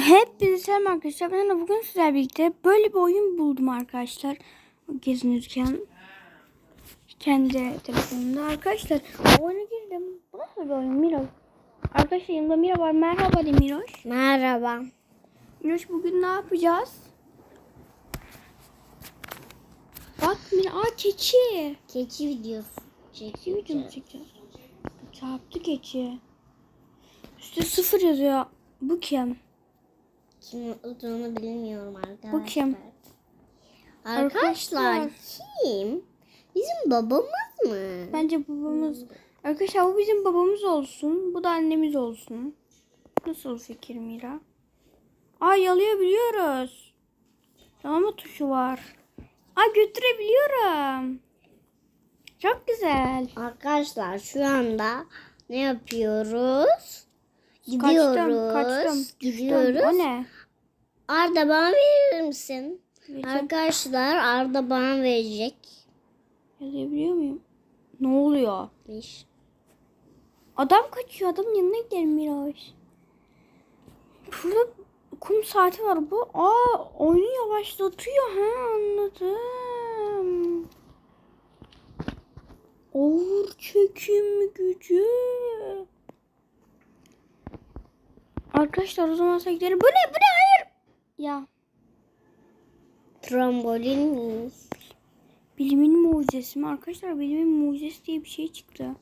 Hepinize selam arkadaşlar. Ben de bugün sizlerle birlikte böyle bir oyun buldum arkadaşlar. Gezinirken kendi telefonumda arkadaşlar. Oyuna girdim. Bu nasıl bir oyun Miro? Arkadaşlar yanımda Miro var. Merhaba de Miroş. Merhaba. Miroş bugün ne yapacağız? Bak Miro. Aa keçi. Keçi videosu. Keçi video mu çekeceğiz? Çarptı keçi. Üstte sıfır yazıyor. Bu kim? Kim olduğunu bilmiyorum arkadaşlar. Bu kim? Arkadaşlar Arkadaşlar. kim? Bizim babamız mı? Bence babamız. Arkadaşlar bu bizim babamız olsun. Bu da annemiz olsun. Nasıl fikir Mira? Aa yalayabiliyoruz. Yalama tuşu var. Aa götürebiliyorum. Çok güzel. Arkadaşlar şu anda ne yapıyoruz? Gidiyoruz. Kaçtım, kaçtım. Gidiyoruz. Düştüm. O ne? Arda bana verir misin? Vereceğim. Arkadaşlar Arda bana verecek. Yalayabiliyor muyum? Ne oluyor? Bir. Adam kaçıyor. Adamın yanına gidelim Miraç. Burada kum saati var bu. Aa oyunu yavaşlatıyor. Ha anladım. Ağır çekim gücü. Arkadaşlar o zaman sen gidelim. Bu ne? Bu ne? Ya Trambolin mi? bilimin mucizesi mi? Arkadaşlar bilimin mucizesi diye bir şey çıktı.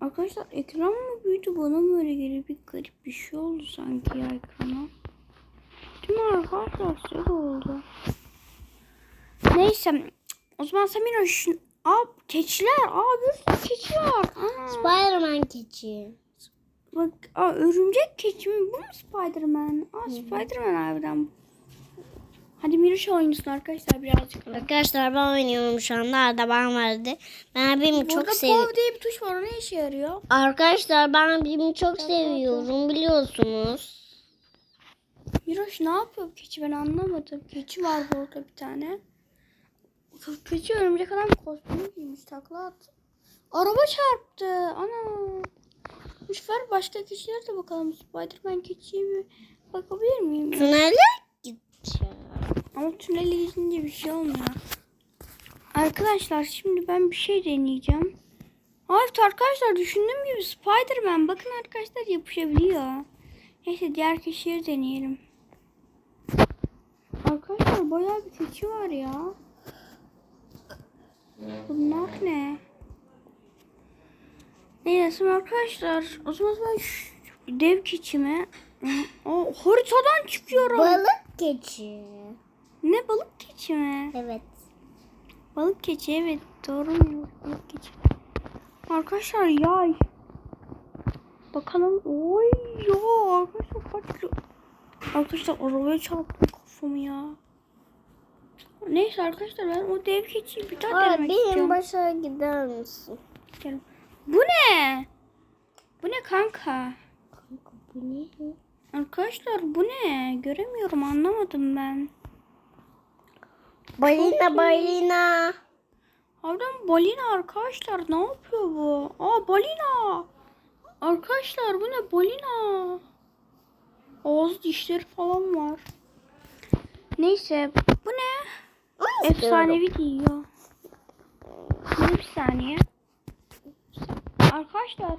Arkadaşlar ekran mı büyüdü bana mı öyle geliyor bir garip bir şey oldu sanki ya ekrana. Değil mi arkadaşlar de oldu. Neyse o zaman Samira şu Aa keçiler. Aa bir keçi var. Spiderman keçi. Bak aa, örümcek keçi mi? Bu mu Spiderman? Aa Spiderman harbiden. Hadi Miroş oynasın arkadaşlar birazcık. Arkadaşlar ben oynuyorum şu anda. Arda bana verdi. Ben abimi çok Burada seviyorum. POV diye bir tuş var. O ne işe yarıyor? Arkadaşlar ben abimi çok seviyorum biliyorsunuz. Miroş ne yapıyor keçi ben anlamadım. Keçi var burada bir tane. Keçi örümcek adam kostümü giymiş takla at. Araba çarptı. Ana. Bu sefer başka keçilere de bakalım. Spiderman keçiye bir bakabilir miyim? Tünele gideceğim. Ama tünele gidince bir şey olmuyor. Arkadaşlar şimdi ben bir şey deneyeceğim. Evet arkadaşlar düşündüğüm gibi Spiderman bakın arkadaşlar yapışabiliyor. Neyse diğer kişileri deneyelim. Arkadaşlar bayağı bir keçi var ya. Bunlar ne? Neyse arkadaşlar o zaman ben dev keçime o haritadan çıkıyorum. Balık keçi. Ne balık keçi mi? Evet. Balık keçi evet doğru mu? Balık keçi. Arkadaşlar yay. Bakalım. Oy ya arkadaşlar kaç kilo. Arkadaşlar arabaya çarptım kafamı ya. Neyse arkadaşlar ben o dev keçiyi bir daha Aa, denemek benim istiyorum. başa gider misin? Gel. Bu ne? Bu ne kanka? Kanka bu ne? Arkadaşlar bu ne? Göremiyorum anlamadım ben. Balina balina. Harbiden balina arkadaşlar ne yapıyor bu? Aa balina. Arkadaşlar bu ne balina? Ağız dişleri falan var. Neyse bu ne? Efsanevi diyor. Dur bir saniye. Arkadaşlar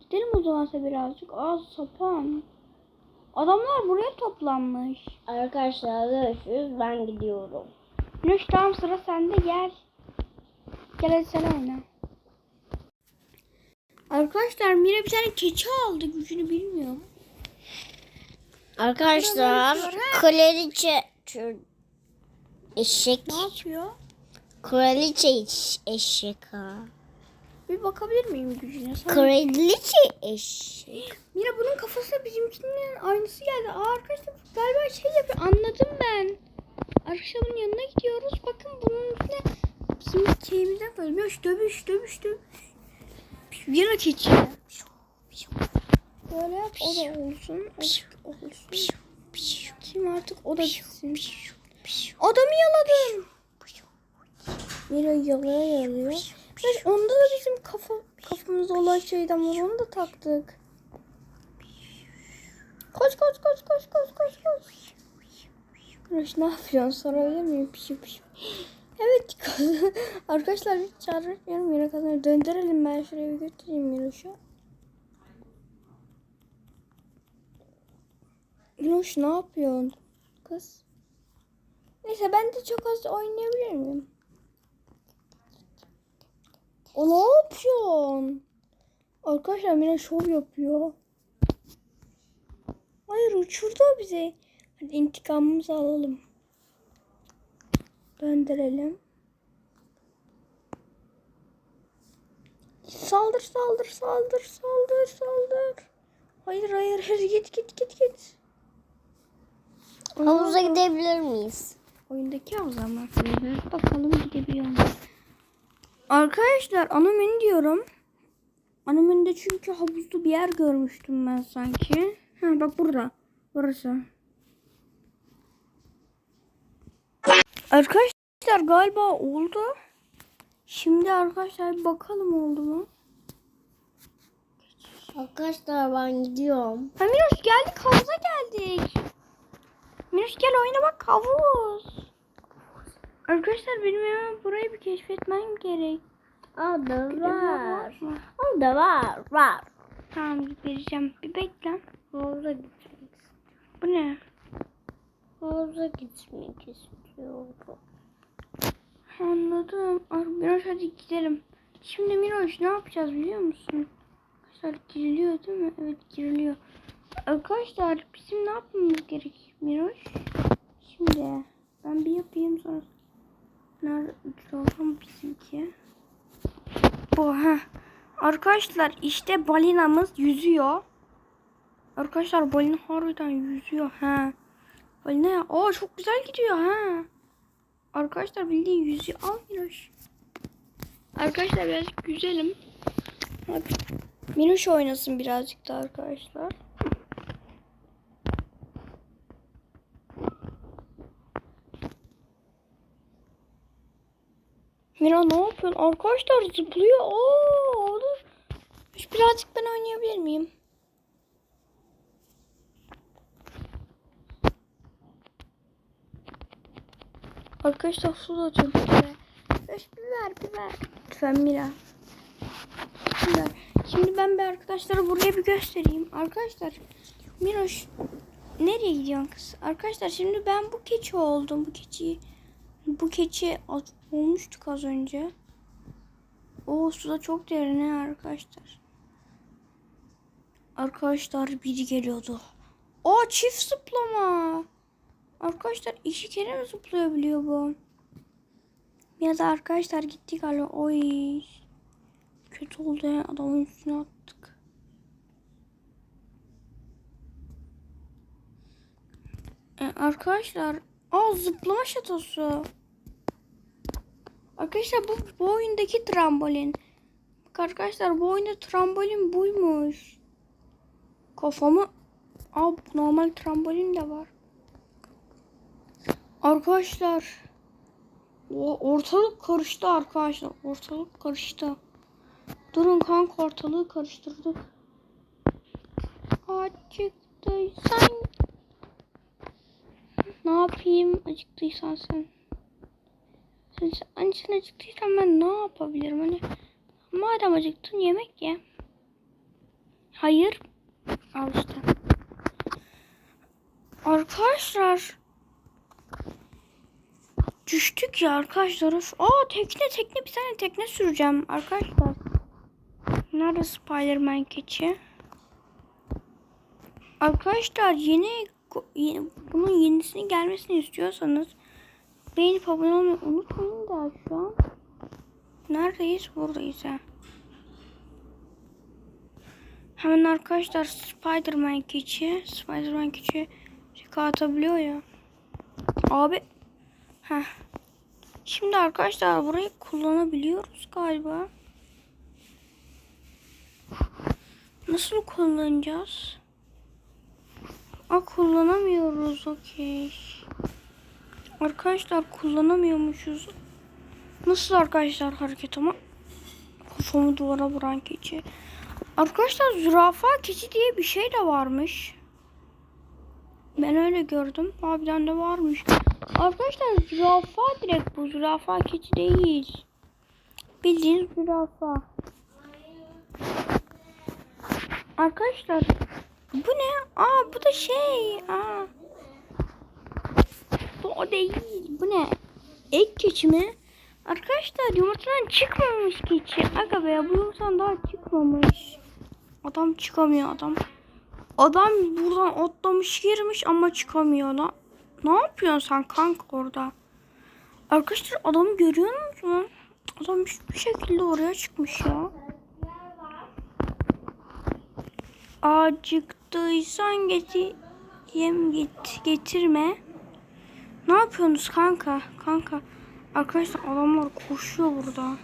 gidelim o zaman size birazcık. Aa sapan. Adamlar buraya toplanmış. Arkadaşlar görüşürüz ben gidiyorum. Güneş tamam sıra sende gel. Gel hadi sen oyna. Arkadaşlar Mira bir tane keçi aldı gücünü bilmiyorum. Arkadaşlar kraliçe eşek Ne yapıyor? kraliçe eş- eşek ha. Bir bakabilir miyim gücüne? Kraliçe eşek. Mira bunun kafası bizimkinin aynısı geldi. Aa arkadaşlar galiba şey yapıyor. Anladım ben. Arkadaşlar bunun yanına gidiyoruz. Bakın bunun üstüne bizim şeyimizden bölmüş. Dövüş dövüş dövüş. Mira keçi. Böyle yap o da olsun. O da olsun. Kim artık o da gitsin. Adamı yaladım. Mira yalaya yalıyor. Evet, onda da bizim kafa kafamızda olan şeyden var. Onu da taktık. Koş koş koş koş koş koş koş. Miroş ne yapıyorsun sorabilir miyim? Pişi pişi. Evet arkadaşlar bir çağırıyorum yine kadar döndürelim ben şuraya bir götüreyim Miroş'u. Miroş ne yapıyorsun kız? Neyse ben de çok az oynayabilir miyim? O ne yapıyorsun? Arkadaşlar Mira şov yapıyor. Hayır uçurdu bizi. Hadi intikamımızı alalım. Döndürelim. Saldır saldır saldır saldır saldır. Hayır hayır hayır git git git git. Havuza gidebilir miyiz? Oyundaki havuza mı? Bakalım gidebiliyor mu? Arkadaşlar ana menü diyorum. Ana menüde çünkü havuzlu bir yer görmüştüm ben sanki. Ha bak burada. Burası. Arkadaşlar galiba oldu. Şimdi arkadaşlar bir bakalım oldu mu? Arkadaşlar ben gidiyorum. Ha Miroş geldik havuza geldik. Miroş gel oyuna bak havuz. Arkadaşlar benim hemen burayı bir keşfetmem gerek. Orada var. mı? Orada var. Var. Tamam vereceğim. Bir bekle. Havuza gitmek Bu ne? Havuza gitmek istiyorum. Anladım. Ar- Miroş hadi gidelim. Şimdi Miroş ne yapacağız biliyor musun? Arkadaşlar giriliyor değil mi? Evet giriliyor. Arkadaşlar bizim ne yapmamız gerek Miroş? Şimdi ben bir yapayım sonra. Nerede olsun bizimki? Bu ha. Arkadaşlar işte balinamız yüzüyor. Arkadaşlar balina harbiden yüzüyor ha. Balina ya. Oo çok güzel gidiyor ha. Arkadaşlar bildiğin yüzü al. Arkadaşlar birazcık güzelim. Hadi. Miroş oynasın birazcık da arkadaşlar. Mira ne yapıyorsun? Arkadaşlar zıplıyor. Oo. Şu Birazcık ben oynayabilir miyim? Arkadaşlar su da çok güzel. Biber biber. Lütfen Mira. Biber. Şimdi ben bir arkadaşlara buraya bir göstereyim. Arkadaşlar Miroş nereye gidiyorsun kız? Arkadaşlar şimdi ben bu keçi oldum. Bu keçiyi bu keçi az- olmuştuk az önce. O suda çok derin ha arkadaşlar. Arkadaşlar biri geliyordu. O çift zıplama. Arkadaşlar iki kere mi zıplayabiliyor bu? Ya da arkadaşlar gittik hala. Oy. Kötü oldu ya. Adamın üstüne attık. E, arkadaşlar. Aa zıplama şatosu. Arkadaşlar bu, bu oyundaki trambolin. Arkadaşlar bu oyunda trambolin buymuş. Kafamı... Aa normal trambolin de var. Arkadaşlar. Ortalık karıştı arkadaşlar. Ortalık karıştı. Durun kanka ortalığı karıştırdık. Acıktıysan ne yapayım acıktıysan sen. Sen, sen, acıktıysan ben ne yapabilirim? Hani madem acıktın yemek ye. Hayır. Al işte. Arkadaşlar Düştük ya arkadaşlar. Aa tekne tekne bir tane tekne süreceğim arkadaşlar. Nerede Spiderman keçi? Arkadaşlar yeni yeni- bunun yenisini gelmesini istiyorsanız beğenip abone olmayı unutmayın da şu an. Neredeyiz? Buradayız ha. Hemen arkadaşlar Spiderman keçi. Spiderman keçi şaka atabiliyor ya. Abi Heh. Şimdi arkadaşlar burayı kullanabiliyoruz galiba. Nasıl kullanacağız? Aa kullanamıyoruz okey. Arkadaşlar kullanamıyormuşuz. Nasıl arkadaşlar hareket ama? Kafamı duvara vuran keçi. Arkadaşlar zürafa keçi diye bir şey de varmış. Ben öyle gördüm. Harbiden de varmış. Arkadaşlar zürafa direkt bu. Zürafa keçi değil. Bildiğiniz zürafa. Arkadaşlar bu ne? Aa bu da şey. Aa. O değil. Bu ne? Ek keçi mi? Arkadaşlar yumurtadan çıkmamış keçi. Aga be bu yumurtadan daha çıkmamış. Adam çıkamıyor adam. Adam buradan atlamış girmiş ama çıkamıyor lan. Ne yapıyorsun sen kanka orada? Arkadaşlar adamı görüyor musunuz? Adam bir şekilde oraya çıkmış ya. Acıktıysan getir yem git getirme. Ne yapıyorsunuz kanka? Kanka. Arkadaşlar adamlar koşuyor burada.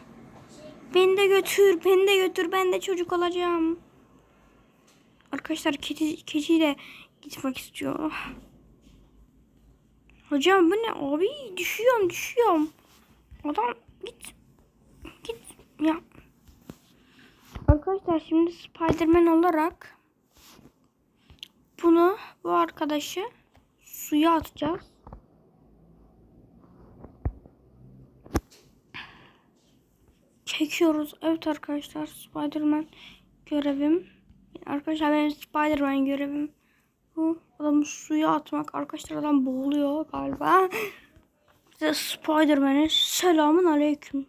Beni de götür, beni de götür. Ben de çocuk olacağım. Arkadaşlar kedi, kediyle gitmek istiyor. Hocam bu ne? Abi düşüyorum, düşüyorum. Adam git. Git. Ya. Arkadaşlar şimdi Spiderman olarak bunu bu arkadaşı suya atacağız. Çekiyoruz. Evet arkadaşlar Spiderman görevim. Arkadaşlar benim Spiderman görevim. Bu adamı suya atmak. Arkadaşlar adam boğuluyor galiba. Size Spiderman'e selamun aleyküm.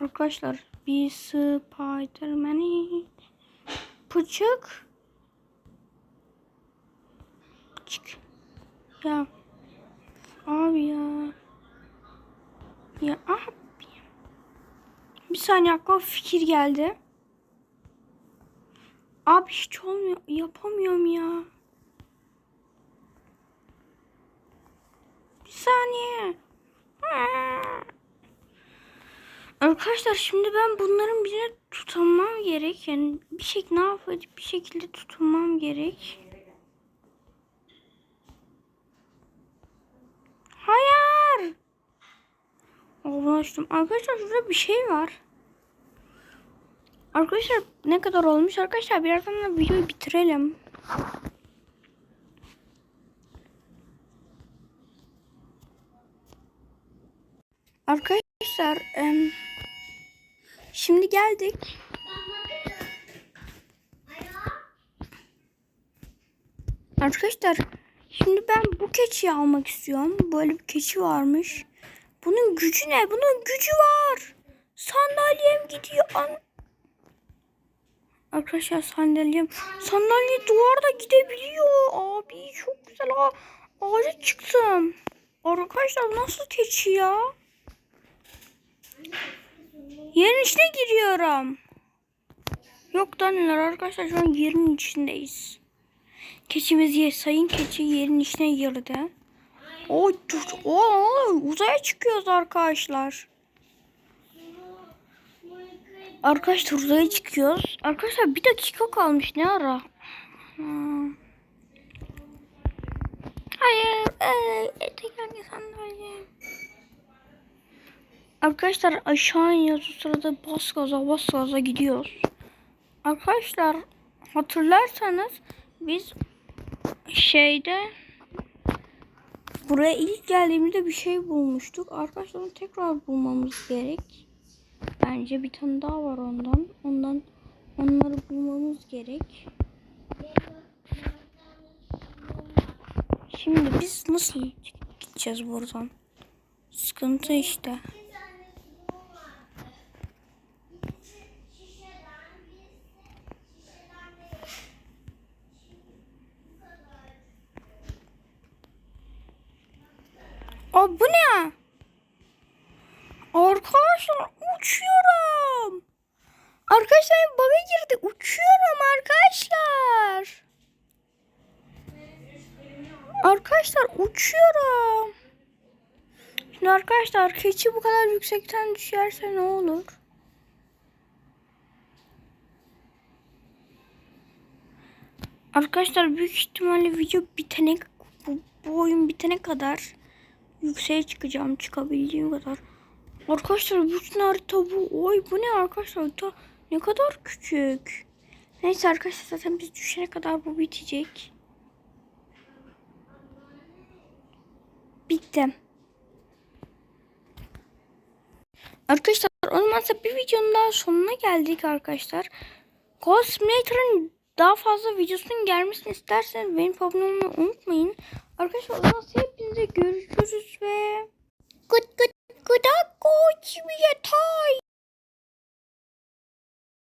Arkadaşlar bir Spiderman'i Pıçık Çık Ya Abi ya Ya abi Bir saniye aklıma fikir geldi. Abi hiç olmuyor yapamıyorum ya. Bir saniye. Arkadaşlar şimdi ben bunların birine tutunmam gerek. Yani bir şekilde ne yapayım bir şekilde tutunmam gerek. Hayır. Onu açtım. Arkadaşlar şurada bir şey var. Arkadaşlar ne kadar olmuş? Arkadaşlar birazdan da videoyu bitirelim. Arkadaşlar em, şimdi geldik. Arkadaşlar şimdi ben bu keçiyi almak istiyorum. Böyle bir keçi varmış. Bunun gücü ne? Bunun gücü var. Sandalyem gidiyor. An Arkadaşlar sandalyem sandalye duvarda gidebiliyor. Abi çok güzel. Aa, ağaca çıktım. Arkadaşlar nasıl keçi ya? Yerin içine giriyorum. Yok da neler arkadaşlar şu an yerin içindeyiz. Keçimiz ye sayın keçi yerin içine girdi. O o uzaya çıkıyoruz arkadaşlar. Arkadaşlar uzaya çıkıyoruz. Arkadaşlar bir dakika kalmış ne ara? Hayır. Ee, tekrar sandalye. Arkadaşlar aşağı iniyoruz. O sırada bas gaza bas gaza gidiyoruz. Arkadaşlar hatırlarsanız biz şeyde buraya ilk geldiğimizde bir şey bulmuştuk. Arkadaşlar onu tekrar bulmamız gerek. Bence bir tane daha var ondan. Ondan onları bulmamız gerek. Şimdi biz nasıl gideceğiz buradan? Sıkıntı işte. Aa bu ne? Arkadaşlar uçuyorum. Arkadaşlar bana girdi. Uçuyorum arkadaşlar. Arkadaşlar uçuyorum. Şimdi arkadaşlar keçi bu kadar yüksekten düşerse ne olur? Arkadaşlar büyük ihtimalle video bitene bu, bu oyun bitene kadar yükseğe çıkacağım çıkabildiğim kadar. Arkadaşlar bütün harita bu. Oy bu ne arkadaşlar harita ne kadar küçük. Neyse arkadaşlar zaten biz düşene kadar bu bitecek. Bitti. Arkadaşlar olmazsa bir videonun daha sonuna geldik arkadaşlar. Cosmator'ın daha fazla videosunun gelmesini isterseniz benim abone olmayı unutmayın. Arkadaşlar olmazsa hepinize görüşürüz ve... Good good good good yatay.